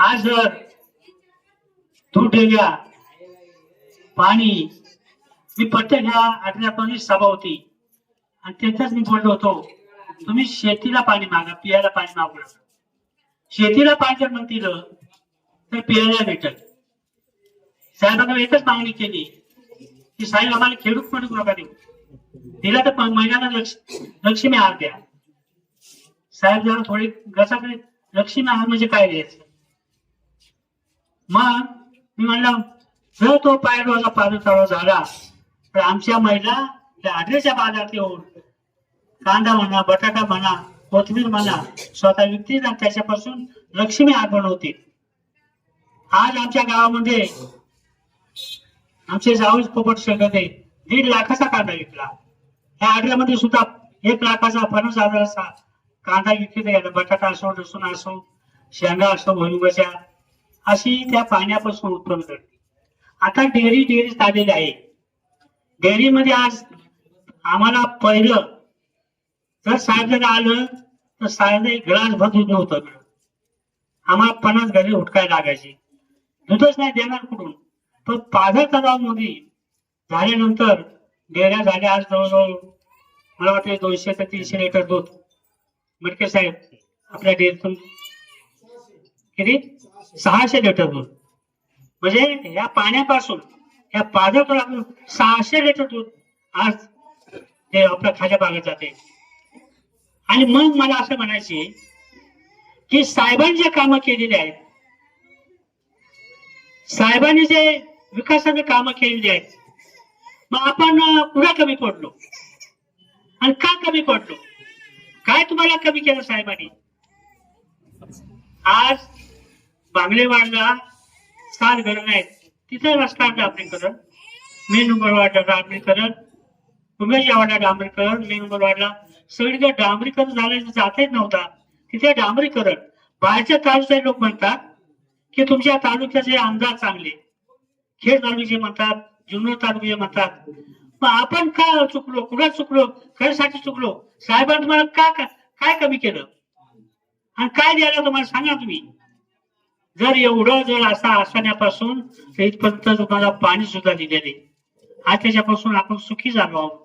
आज जर दूध पाणी. मी प्रत्येक ह्या आठवड्यापर्यंत सभा होती. आणि त्याच्याच मी बोललो होतो तुम्ही शेतीला पाणी मागा पियाला पाणी मागू नका. शेतीला पाणी जर म्हणतील तर पियाला भेटल. साहेबांना एकच मागणी केली. की साहेब आम्हाला खेडूत पण नका देऊ. दिला तर महिन्याला लक्ष लक्ष्मी आहार द्या. साहेब जरा थोडी गसाकडे लक्ष्मी आहार म्हणजे काय द्यायचं मग मी म्हणलं जर तो पायडोचा पादुतावा झाला. तर आमच्या महिला त्या आढळच्या बाजारात येऊन कांदा म्हणा बटाटा म्हणा कोथिंबीर म्हणा स्वतः विकतील आणि त्याच्यापासून लक्ष्मी आगमन बनवतील आज आमच्या गावामध्ये आमचे जाऊच पोपट शकत दीड लाखाचा कांदा विकला. ह्या आठवड्यामध्ये सुद्धा एक लाखाचा पन्नास हजाराचा कांदा विकत गेला बटाटा असो लसूण असो शेंगा असो भुईमुगाच्या अशी त्या पाण्यापासून उत्पन्न करते. आता डेअरी डेअरी आलेली आहे. डेअरीमध्ये आज आम्हाला पहिलं जर साहेब आलं तर साहेब एक ग्लास भर दूध नव्हतं. आम्हाला पन्नास घरी उठकाय लागायची. दूधच नाही देणार कुठून? पण पाझर तलावमध्ये झाल्यानंतर डेऱ्या झाल्या आज जवळजवळ मला वाटते दोनशे ते तीनशे लिटर दूध. मडके साहेब आपल्या डेअरीतून किती? सहाशे लिटर दूध. म्हणजे या पाण्यापासून या पाझर आपण सहाशे लिटर दूध आज ते आपल्या खाल्या भागात जाते. आणि मग मला असं म्हणायचे की साहेबांनी जे कामं केलेली आहेत साहेबांनी जे विकासाचे कामं केलेली आहेत मग आपण अं, पुढे कमी पडलो? आणि का कमी पडलो? काय तुम्हाला कमी केलं साहेबांनी? आज बांगलेवाडला सात घर आहेत. तिथे रस्ता डांबरीकरण मेन नंबर वाडला डांबरीकरण उमेश वाडा डांबरीकरण मेन नंबर वाडला सगळीकडे डांबरीकरण झालं जातच नव्हता तिथे डांबरीकरण. बाहेरच्या तालुक्याचे लोक म्हणतात की तुमच्या तालुक्याचे आमदार चांगले. खेड तालुक्याचे म्हणतात जुन्नर तालुक्याचे म्हणतात. मग आपण का चुकलो? कुठं चुकलो? कशासाठी चुकलो? साहेबांनी तुम्हाला का- काय कमी केलं? आणि काय द्यायला तुम्हाला सांगा तुम्ही? जर एवढं जर असा असण्यापासून तर इथपर्यंत तुम्हाला पाणी सुद्धा दिलेले आज त्याच्यापासून आपण सुखी झालो आहोत.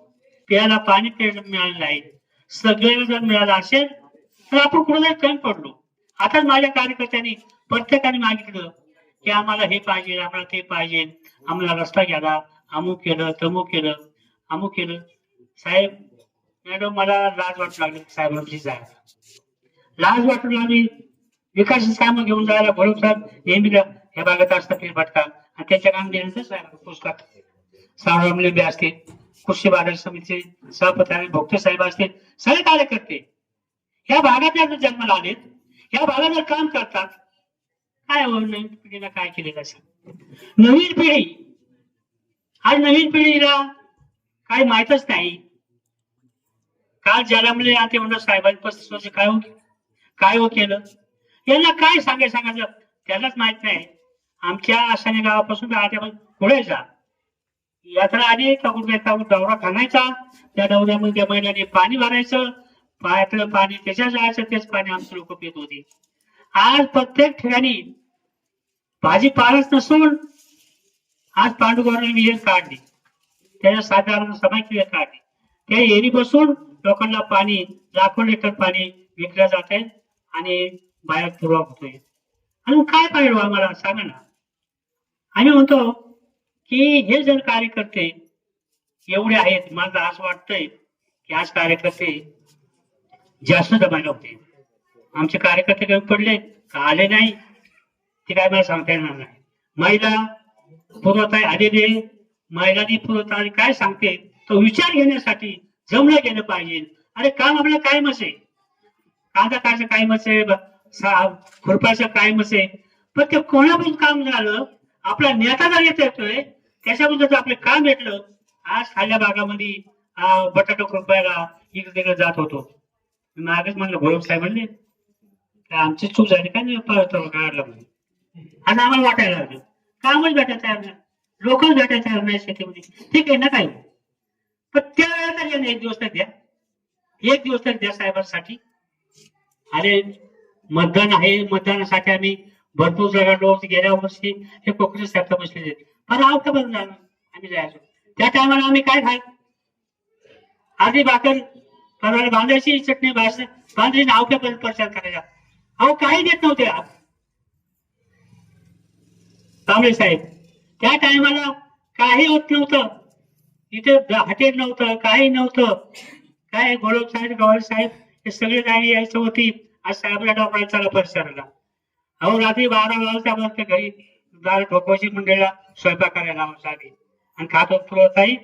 प्यायला पाणी प्यायला मिळालं नाही. सगळ्यांना जर मिळालं असेल तर आपण कुठेतरी कमी पडलो. आता माझ्या कार्यकर्त्यांनी प्रत्येकाने मागितलं की आम्हाला हे पाहिजे आम्हाला ते पाहिजे. आम्हाला रस्ता घ्याला अमुक केलं तमुक केलं अमुक केलं. साहेब मॅडम मला लाज वाटू लागली. साहेबांची जायला लाज वाटू लागली. विकास कामं घेऊन जायला भरून साहेब नेहमी ह्या भागात असतात फेरफटका आणि त्याच्या काम देण्याचं साहेब पुस्तकात असतील कृषी बाजार समितीचे सभापती आणि भोगते साहेब असतील सगळे कार्यकर्ते. या भागात जर जन्माला आलेत. या भागात जर काम करतात. काय हो नवीन पिढीला काय केलेलं असेल नवीन पिढी. आज नवीन पिढीला काय माहितच नाही. काल ज्याला आणि ते म्हणतात साहेबांनी पस्तीस वर्ष काय हो काय हो केलं? त्यांना काय सांगाय सांगायचं? त्यालाच माहीत नाही. आमच्या आसाने गावापासून आता पुढे जा. यात्रा आली का कुठे दौरा खाणायचा त्या दौऱ्यामध्ये त्या पाणी भरायचं. पायातलं पाणी त्याच्या जायचं तेच पाणी आमचे लोक पित होते. आज प्रत्येक ठिकाणी भाजीपालाच नसून आज पांडुगोराने विजय काढली. त्याच्या साधारण समाज विहीर काढली. त्या एरी बसून लोकांना पाणी लाखो लिटर पाणी विकलं जात आहे आणि बाया पुरवा होतोय आणि काय पाहिजे हो आम्हाला? सांगा ना. आम्ही म्हणतो की हे जर कार्यकर्ते एवढे आहेत मला असं वाटतंय की आज कार्यकर्ते जास्त दबायला होते. आमचे कार्यकर्ते कमी पडले का आले नाही ते काय मला सांगता येणार नाही. महिला पुरवता आलेले महिलांनी पुरवता आणि काय सांगते? तो विचार घेण्यासाठी जमलं गेलं पाहिजे. अरे काम आपलं कायमच आहे. कांदा कायचं कायमच आहे? साहेब सा- कायमच आहे पण ते कोणाबद्दल काम झालं? आपला नेता जर येत येतोय त्याच्याबद्दल आपले आपलं काम भेटलं आज खाल्या भागामध्ये आ, बटाटा खुरपायला इकडे तिकडे जात होतो. मागेच म्हणलं गोरख साहेब म्हणले आमची चूक झाली का नाही परत काढलं आणि आम्हाला वाटायला लागलं. कामच भेटायचं तयार नाही. लोकच भेटायचं तयार नाही शेतीमध्ये. ठीक आहे ना काही पण त्या वेळेला तरी एक दिवस तर द्या. एक दिवस तर द्या साहेबांसाठी. अरे मतदान आहे. मतदानासाठी आम्ही भरपूर जागा लोक गेल्या वर्षी हे कोकणी सरकार बसलेले पण आवडतं झालं? आम्ही जायचो. त्या टायमाला आम्ही काय खाय आधी भाकर पराला बांधायची चटणी भास बांधायची आवक्यापर्यंत प्रचार करायचा अहो काही देत नव्हते. कांबळे साहेब त्या टायमाला काही होत नव्हतं. इथे हॉटेल नव्हतं काही नव्हतं. काय गोळब साहेब गवाल साहेब हे सगळे गाडी यायचं होती. आज साहेबला डॉक्टर चला परिसराला. अहो रात्री बारा वाजता बसते घरी. दार ठोकवायची मंडळीला स्वयंपाक करायला आधी आणि खात होतो ताई.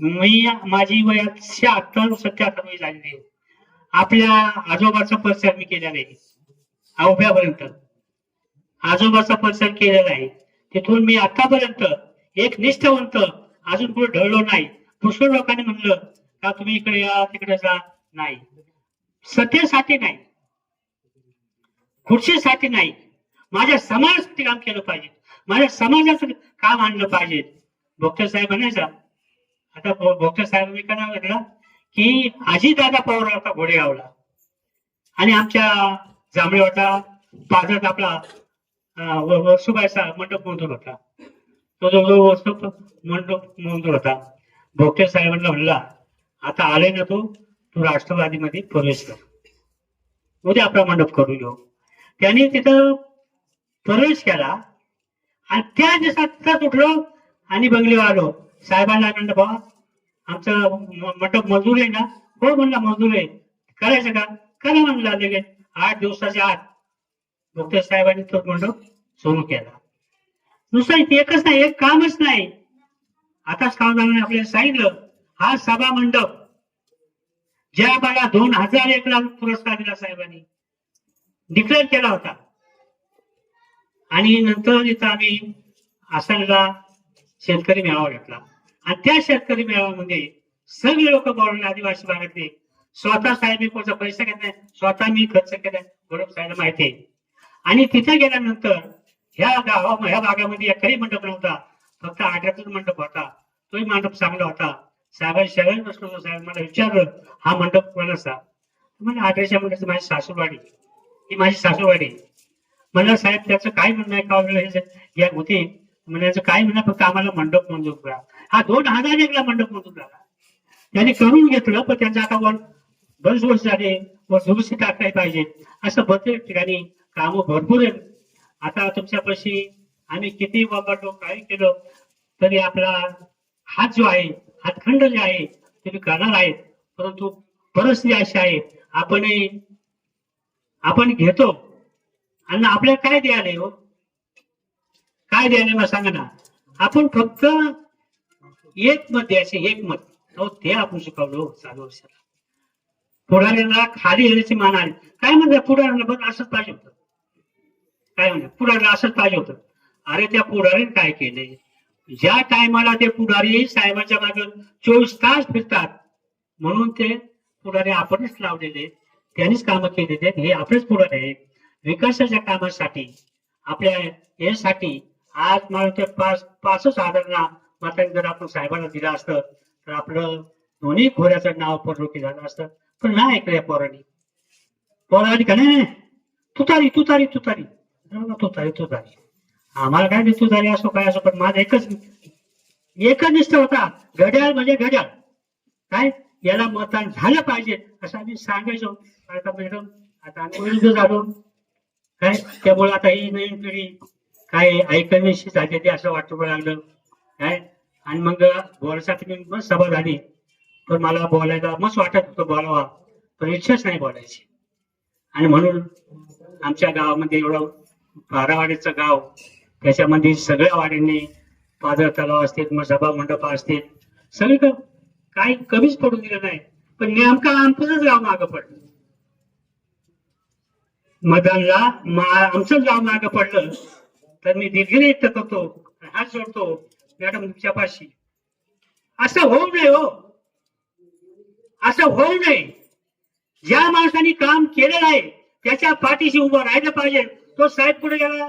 मी माझी वय शहात्तर सत्याहत्तर वय झालेली आहे. आपल्या आजोबाचा परिसर मी केलेला आहे. अवघ्यापर्यंत. आजोबाचा परिसर केलेला आहे. तिथून मी आतापर्यंत एक निष्ठवंत अजून पुढे ढळलो नाही. पुष्कळ लोकांनी म्हणलं का तुम्ही इकडे या तिकडे जा. नाही. सत्तेसाठी नाही. खुर्चीसाठी नाही. माझ्या समाजासाठी काम केलं पाहिजे. माझ्या समाजाचं काम आणलं पाहिजे. भोक्ते साहेब म्हणायचा आता डॉक्टर साहेबांनी साहेब मी काय नाव दादा की आजीदादा पवार होता आणि आमच्या जांभळेवाटा पाजत आपला अं, वसुबाईचा मंडप मंजूर होता. तो जो जो वस्तू मंडप मंजूर होता. भोक्ते साहेबांना म्हणला आता आले ना तू तू राष्ट्रवादीमध्ये प्रवेश कर. उद्या आपला मंडप करू घेऊ त्यांनी तिथं प्रवेश केला. आणि त्या दिवसात तिथं उठलो आणि बंगलीवर आलो साहेबांना म्हणलं बाबा आमचं मंडप मजूर आहे ना? हो म्हणला मजूर आहे. करायचं का? करा म्हणला लगेच. आठ दिवसाच्या आत डॉक्टर साहेबांनी तो मंडप सुरू केला. नुसतं एकच नाही एक कामच नाही. आताच कामदारांनी आपल्याला सांगितलं हा सभा मंडप ज्या मला दोन हजार एक लाख पुरस्कार दिला साहेबांनी डिक्लेअर केला होता. आणि नंतर इथं आम्ही आसामला शेतकरी मेळावा घेतला. आणि त्या शेतकरी मेळाव्यामध्ये सगळे लोक बोलले आदिवासी भागातले. स्वतः साहेब मी कोणता पैसा घेतलाय स्वतः मी खर्च केलाय बरोबर साहेब माहिती आहे. आणि तिथे गेल्यानंतर ह्या गावा ह्या भागामध्ये एकही मंडप नव्हता. फक्त आठ्यातच मंडप होता. तोही मंडप चांगला होता. साहेबांनी शेजारी बसलो होतो. साहेब मला विचारलं हा मंडप कोणाचा? म्हणजे आठ्याच्या मंडळाचं माझी सासूरवाडी ही माझी सासूवाडी म्हणलं साहेब त्याचं काय म्हणणं आहे का या होते म्हणायचं काय म्हणणं फक्त आम्हाला मंडप मंजूर करा. हा दोन हजार एकला मंडप मंजूर झाला त्यांनी करून घेतलं पण त्यांचं आता वर बरेच वर्ष झाले व दुरुस्ती टाकायला पाहिजे. असं बरेच ठिकाणी कामं भरपूर आहेत. आता तुमच्यापाशी आम्ही किती वापरलो काय केलं तरी आपला हात जो आहे हातखंड जे आहे ते मी करणार आहेत. परंतु परिस्थिती अशी आहे आपणही आपण घेतो. आणि आपल्याला काय द्यायला हो काय द्यायला मला सांगा ना. आपण फक्त एक मत द्यायचे एक मत. हो ते आपण शिकवलो. चालू वर्षाला. पुढाऱ्यांना खाली येण्याची मान आली. काय म्हणतात पुढाऱ्यांना? बघ असंच पाहिजे होतं. काय म्हणतात? पुढाऱ्याला असंच पाहिजे होतं. अरे त्या पुढाऱ्याने काय केले ज्या टायमाला ते पुढारी साहेबांच्या मागे चोवीस तास फिरतात म्हणून ते पुढारी आपणच लावलेले त्यांनीच कामं केली आहेत. हे आपलेच पुढे आहे विकासाच्या कामासाठी आपल्या यासाठी आज मला ते पाच पाचच हजारांना मात्र जर आपण साहेबांना दिलं असतं तर आपलं दोन्ही खोऱ्याचं नाव पडलोकी झालं असतं. पण नाही ऐकलं पोरांनी. पोरांनी का? नाही तुतारी तुतारी तुतारी तुतारी तुतारी आम्हाला काय तुतारी असो काय असो पण माझा एकच एकच निष्ठ होता. घड्याळ म्हणजे घड्याळ. काय? याला मतदान झालं पाहिजे असं आम्ही सांगायचो. आता मॅडम आता आम्ही विरुद्ध झालो. काय? त्यामुळे आता ही नवीन पिढी काय ऐकण्याशी झालेली असं वाटतं लागलं. काय? आणि मग बोलायसाठी मी मग सभा झाली. पण मला बोलायला मस्त वाटत होतं बोलावा. पण इच्छाच नाही बोलायची. आणि म्हणून आमच्या गावामध्ये एवढं बारावाडीचं गाव त्याच्यामध्ये सगळ्या वाड्यांनी पादर तलाव असतील मग सभा मंडप असतील सगळं काही कमीच पडून दिलं नाही. पण नेमका आमचंच गाव मागं पडलं. मदानला आमचंच गाव मागं पडलं. तर मी दिलगिरी व्यक्त करतो हात जोडतो मॅडम तुमच्या पाशी असं होऊ नये हो. असं होऊ नये. ज्या माणसाने काम केलेलं आहे त्याच्या पाठीशी उभं राहिलं पाहिजे. तो साहेब पुढे गेला?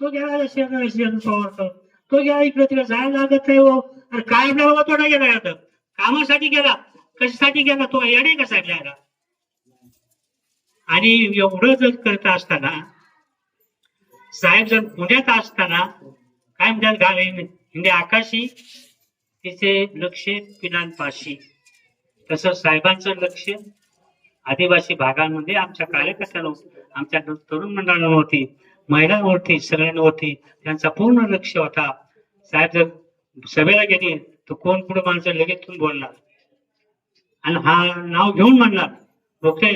तो गेला शेजार पवार तो गेला इकडे तिकडे जायला लागत नाही हो. अरे काय आपल्या बाबा तोडा गेला आता. कामासाठी गेला. कशासाठी गेला? तो येणे कसा घ्यायला आणि एवढं जर करत असताना साहेब जर पुण्यात असताना काय म्हणतात गावी हिंदी आकाशी तिचे लक्ष पिनांपाशी तसं साहेबांचं लक्ष आदिवासी भागांमध्ये आमच्या कार्यकर्त्याला आमच्या तरुण मंडळांवरती महिलांवरती सगळ्यांवरती त्यांचा पूर्ण लक्ष होता. साहेब जर सभेला गेले तर कोण पुढे माणसं लगेच तुम्ही बोलणार? आणि हा नाव घेऊन म्हणणार. ओके?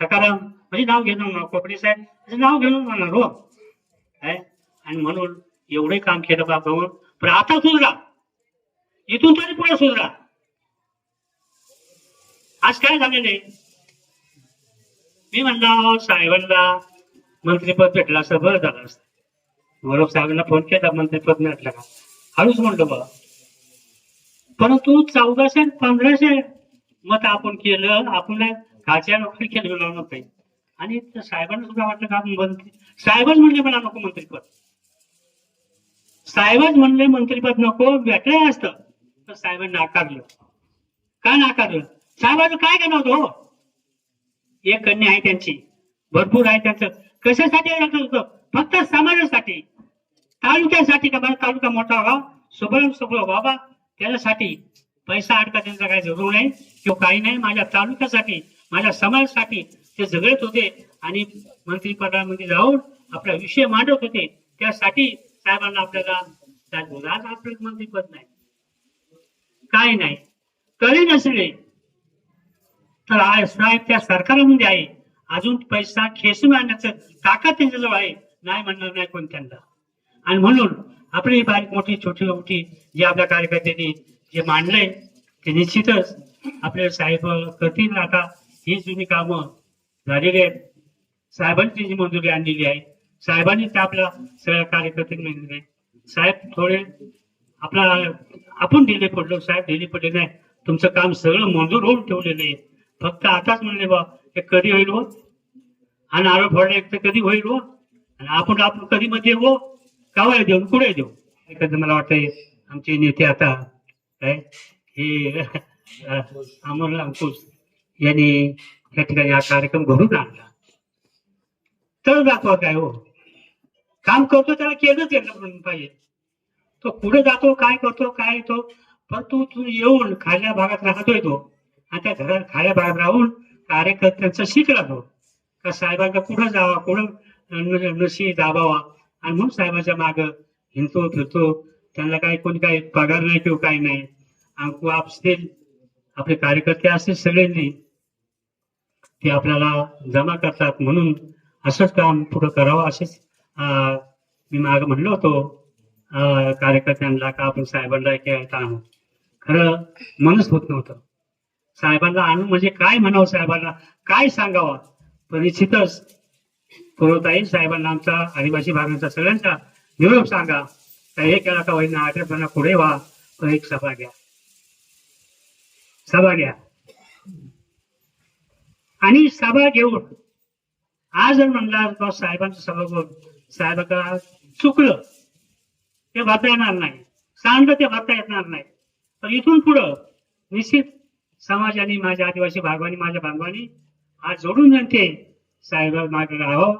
सकाराम म्हणजे नाव घेऊन म्हणणार कोकणी साहेब त्याचं नाव घेऊन म्हणणार हो. काय आणि म्हणून एवढे काम केलं बाबा पण आता सुधरा. इथून तरी पुढे सुधरा. आज काय झालेलं आहे? मी म्हणला साहेबांना मंत्रीपद भेटलं असं बरं झालं असतं. गौरव साहेबांना फोन केला मंत्रीपद भेटलं का? हळूच म्हणतो बघा परंतु चौदाशे पंधराशे मत आपण केलं आपण खाच्या नोकरी केलं लावलं आणि साहेबांना सुद्धा वाटलं का आपण मंत्री साहेबच म्हणले मला नको मंत्रीपद. साहेबच म्हणले मंत्रीपद नको भेटलं असतं. तर साहेबांनी नाकारलं. काय नाकारलं? साहेबांचं काय करणार होतं हो? एक कन्या आहे त्यांची. भरपूर आहे त्यांचं. कशासाठी होतं? फक्त समाजासाठी. तालुक्यासाठी का माझा तालुका मोठा व्हावा. सुबळ सुबळ व्हावा. त्याच्यासाठी पैसा अडका त्यांचा काही जरूर नाही. किंवा काही नाही माझ्या तालुक्यासाठी माझ्या समाजासाठी ते झगडत होते. आणि मंत्रिपदामध्ये जाऊन आपला विषय मांडत होते. त्यासाठी साहेबांना आपल्याला आज आपलं मंत्रिपद नाही. काय नाही. कळी नसले तर आय साहेब त्या सरकारामध्ये आहे. अजून पैसा खेचून आणण्याचं ताकद त्यांच्याजवळ आहे. नाही म्हणणार नाही कोण त्यांना. आणि म्हणून आपली बारीक मोठी छोटी मोठी जे आपल्या कार्यकर्त्यांनी जे मांडलंय ते निश्चितच आपले साहेब करतील आता. ही जुनी कामं झालेली आहेत. साहेबांनी त्यांची मंजुरी आणलेली आहे साहेबांनी त्या आपल्या सगळ्या कार्यकर्त्यांनी मांडलेली आहे साहेब थोडे आपला आपण दिले पडलो साहेब दिले पडले नाही. तुमचं काम सगळं मंजूर होऊन ठेवलेलं आहे. फक्त आताच म्हणले बा हे कधी होईल हो? आणि आरोप एक तर कधी होईल हो? आणि आपण आपण कधी मध्ये हो? कावाय देऊन? कुठे देऊ? एखादं मला वाटतंय आमचे नेते आता काय? हे अमोल अंकुश यांनी या ठिकाणी हा कार्यक्रम घडून आणला. तर दाखवा काय हो? काम करतो त्याला केलंच गेलं पाहिजे. तो पुढे जातो काय करतो काय येतो पण तू तू येऊन खाल्या भागात राहतोय तो. आणि त्या घरात खाल्या भागात राहून कार्यकर्त्यांचा शिकला तो. का साहेबांना कुठं जावा कुठं नशी दाबावा? आणि म्हणून साहेबाच्या माग हिंडतो फिरतो. त्यांना काही कोणी काही पगार नाही किंवा काही नाही. अंकू असतील आपले कार्यकर्ते असतील सगळ्यांनी ते आपल्याला जमा करतात. म्हणून असंच काम पुढं करावं असेच मी माग म्हणलो होतो कार्यकर्त्यांना का आपण साहेबांना केलं आणू खरं मनच होत नव्हतं. साहेबांना आणून म्हणजे काय म्हणावं साहेबांना? काय सांगावं? पण निश्चितच पूर्वताई साहेबांना आमचा आदिवासी भागांचा सगळ्यांचा निरोप सांगा. हे केला का होईना आठवड्यांना पुढे व्हा. पण एक सभा घ्या. सभा घ्या. आणि सभा घेऊन आज जर म्हणला बा साहेबांचं सभा घेऊन साहेबांना चुकलं? ते भरता येणार नाही. सांडलं ते भरता येणार नाही. पण इथून पुढं निश्चित समाजाने माझ्या आदिवासी भागवानी माझ्या बांधवानी आज जोडून जनते साहेब मागे राहावं